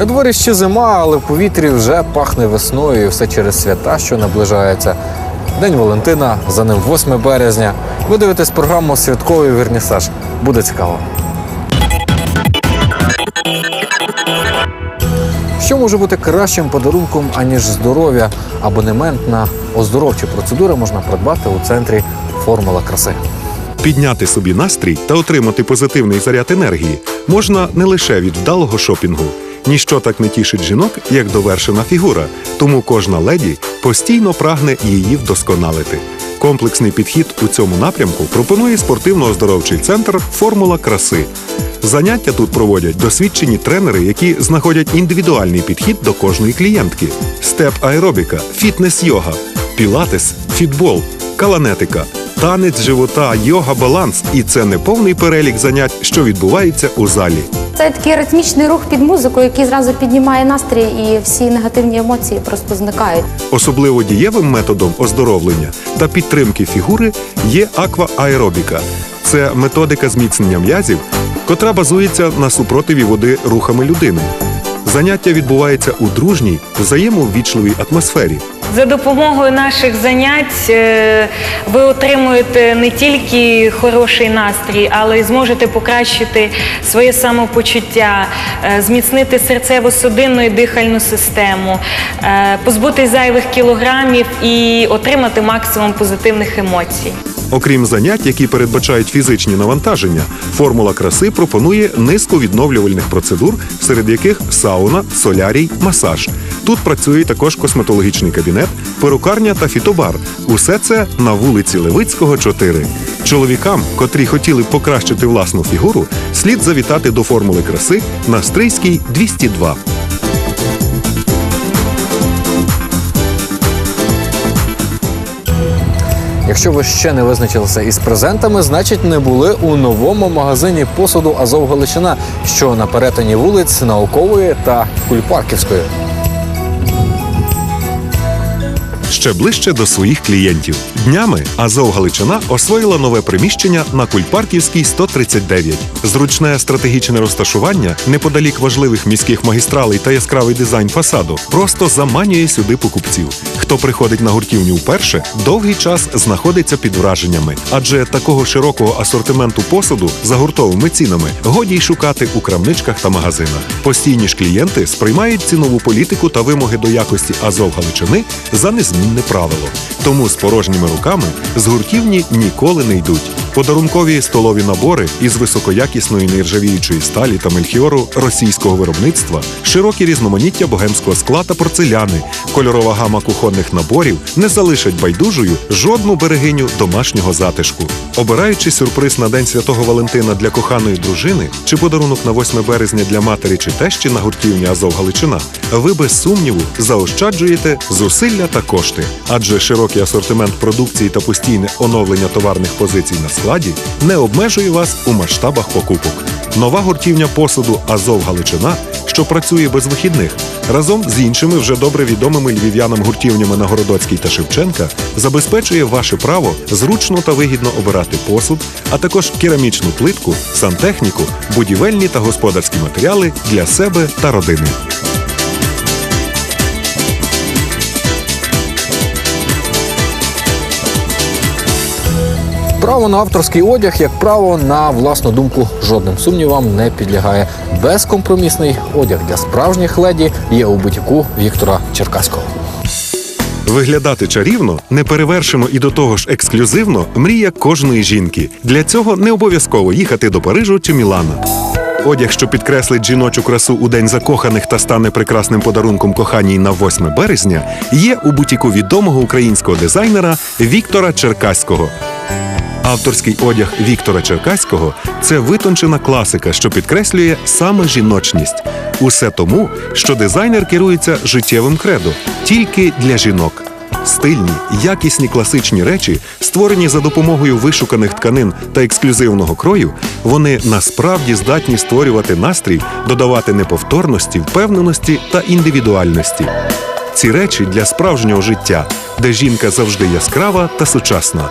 На дворі ще зима, але в повітрі вже пахне весною і все через свята, що наближаються. День Валентина, за ним 8 березня. Ви дивитесь програму Святковий вернісаж. Буде цікаво. Що може бути кращим подарунком, аніж здоров'я? Абонемент на оздоровчі процедури можна придбати у центрі Формула краси. Підняти собі настрій та отримати позитивний заряд енергії можна не лише від вдалого шопінгу. Ніщо так не тішить жінок, як довершена фігура, тому кожна леді постійно прагне її вдосконалити. Комплексний підхід у цьому напрямку пропонує спортивно-оздоровчий центр Формула краси. Заняття тут проводять досвідчені тренери, які знаходять індивідуальний підхід до кожної клієнтки: степ аеробіка, фітнес-йога, пілатес, фітбол, каланетика, танець живота, йога, баланс. І це не повний перелік занять, що відбувається у залі. Це такий ритмічний рух під музику, який зразу піднімає настрій, і всі негативні емоції просто зникають. Особливо дієвим методом оздоровлення та підтримки фігури є аквааеробіка. Це методика зміцнення м'язів, котра базується на супротиві води рухами людини. Заняття відбувається у дружній, взаємоввічливій атмосфері. За допомогою наших занять е, ви отримуєте не тільки хороший настрій, але й зможете покращити своє самопочуття, е, зміцнити серцево-судинну і дихальну систему, е, позбутись зайвих кілограмів і отримати максимум позитивних емоцій. Окрім занять, які передбачають фізичні навантаження, формула краси пропонує низку відновлювальних процедур, серед яких сауна, солярій, масаж. Тут працює також косметологічний кабінет, перукарня та фітобар. Усе це на вулиці Левицького, 4. Чоловікам, котрі хотіли покращити власну фігуру, слід завітати до формули краси на Стрийській 202. Якщо ви ще не визначилися із презентами, значить не були у новому магазині посуду Азов Галичина, що на перетині вулиць Наукової та Кульпарківської. Ще ближче до своїх клієнтів. Днями Азов Галичина освоїла нове приміщення на Кульпарківській 139. Зручне стратегічне розташування неподалік важливих міських магістралей та яскравий дизайн фасаду просто заманює сюди покупців. Хто приходить на гуртівню вперше, довгий час знаходиться під враженнями, адже такого широкого асортименту посуду за гуртовими цінами годі й шукати у крамничках та магазинах. Постійні ж клієнти сприймають цінову політику та вимоги до якості Азов Галичини за незмінне правило. Тому з порожніми руками з гуртівні ніколи не йдуть. Подарункові столові набори із високоякісної нержавіючої сталі та мельхіору російського виробництва, широкі різноманіття богемського скла та порцеляни, кольорова гама кухонних наборів не залишать байдужою жодну берегиню домашнього затишку. Обираючи сюрприз на День Святого Валентина для коханої дружини чи подарунок на 8 березня для матері чи тещі на гуртівні Азов Галичина, ви без сумніву заощаджуєте зусилля та кошти, адже широкий асортимент продукції та постійне оновлення товарних позицій на складі не обмежує вас у масштабах покупок. Нова гуртівня посуду Азов Галичина, що працює без вихідних, разом з іншими вже добре відомими львів'янам гуртівнями на Городоцькій та Шевченка, забезпечує ваше право зручно та вигідно обирати посуд, а також керамічну плитку, сантехніку, будівельні та господарські матеріали для себе та родини. Право на авторський одяг, як право на власну думку, жодним сумнівам не підлягає. Безкомпромісний одяг для справжніх леді є у бутіку Віктора Черкаського. Виглядати чарівно, неперевершено і до того ж ексклюзивно мрія кожної жінки. Для цього не обов'язково їхати до Парижу чи Мілана. Одяг, що підкреслить жіночу красу у день закоханих та стане прекрасним подарунком коханій на 8 березня, є у бутіку відомого українського дизайнера Віктора Черкаського. Авторський одяг Віктора Черкаського це витончена класика, що підкреслює саме жіночність. Усе тому, що дизайнер керується життєвим кредо тільки для жінок. Стильні, якісні класичні речі, створені за допомогою вишуканих тканин та ексклюзивного крою, вони насправді здатні створювати настрій, додавати неповторності, впевненості та індивідуальності. Ці речі для справжнього життя, де жінка завжди яскрава та сучасна.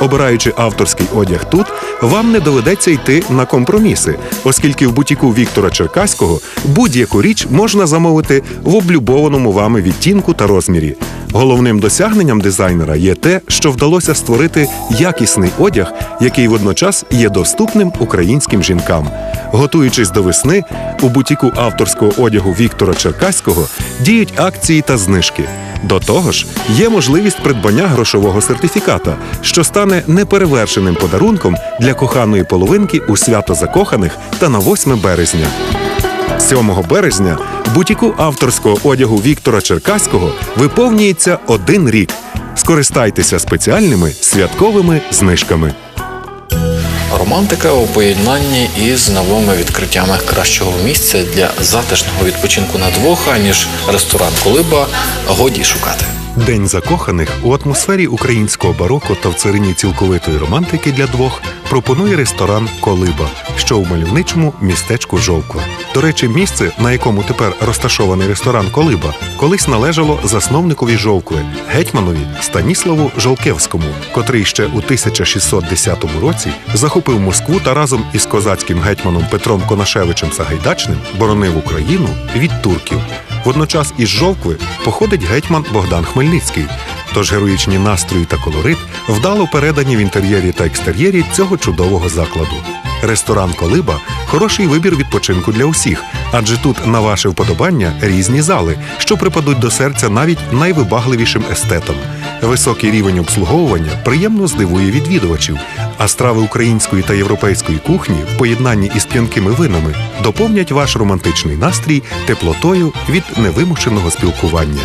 Обираючи авторський одяг тут, вам не доведеться йти на компроміси, оскільки в бутіку Віктора Черкаського будь-яку річ можна замовити в облюбованому вами відтінку та розмірі. Головним досягненням дизайнера є те, що вдалося створити якісний одяг, який водночас є доступним українським жінкам. Готуючись до весни, у бутіку авторського одягу Віктора Черкаського діють акції та знижки. До того ж, є можливість придбання грошового сертифіката, що стане неперевершеним подарунком для коханої половинки у свято закоханих та на 8 березня. 7 березня бутіку авторського одягу Віктора Черкаського виповнюється один рік. Скористайтеся спеціальними святковими знижками. Романтика у поєднанні із новими відкриттями кращого місця для затишного відпочинку на двох, аніж ресторан Колиба годі шукати. День закоханих у атмосфері українського бароко та в царині цілковитої романтики для двох пропонує ресторан Колиба, що у мальовничому містечку Жовква. До речі, місце, на якому тепер розташований ресторан Колиба, колись належало засновникові Жовкви гетьманові Станіславу Жолкевському, котрий ще у 1610 році захопив Москву та разом із козацьким гетьманом Петром Конашевичем Сагайдачним боронив Україну від турків. Водночас із Жовкви походить гетьман Богдан Хмельницький. Тож героїчні настрої та колорит вдало передані в інтер'єрі та екстер'єрі цього чудового закладу. Ресторан Колиба хороший вибір відпочинку для усіх, адже тут на ваше вподобання різні зали, що припадуть до серця навіть найвибагливішим естетам. Високий рівень обслуговування приємно здивує відвідувачів, а страви української та європейської кухні в поєднанні із п'янкими винами доповнять ваш романтичний настрій теплотою від невимушеного спілкування.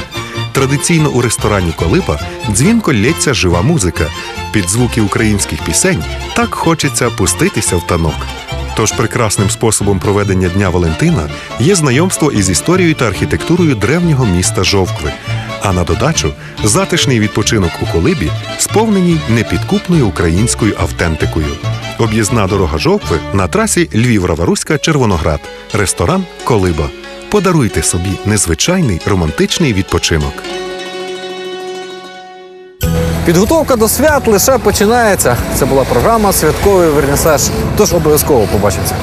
Традиційно у ресторані Колипа дзвінко лється жива музика. Під звуки українських пісень так хочеться пуститися в танок. Тож прекрасним способом проведення Дня Валентина є знайомство із історією та архітектурою древнього міста Жовкви. А на додачу затишний відпочинок у колибі сповненій непідкупною українською автентикою. Об'їзна дорога Жовкви на трасі Львів-Раваруська Червоноград. Ресторан Колиба. Подаруйте собі незвичайний романтичний відпочинок. Підготовка до свят лише починається. Це була програма Святковий вернісаж. Тож обов'язково побачимося.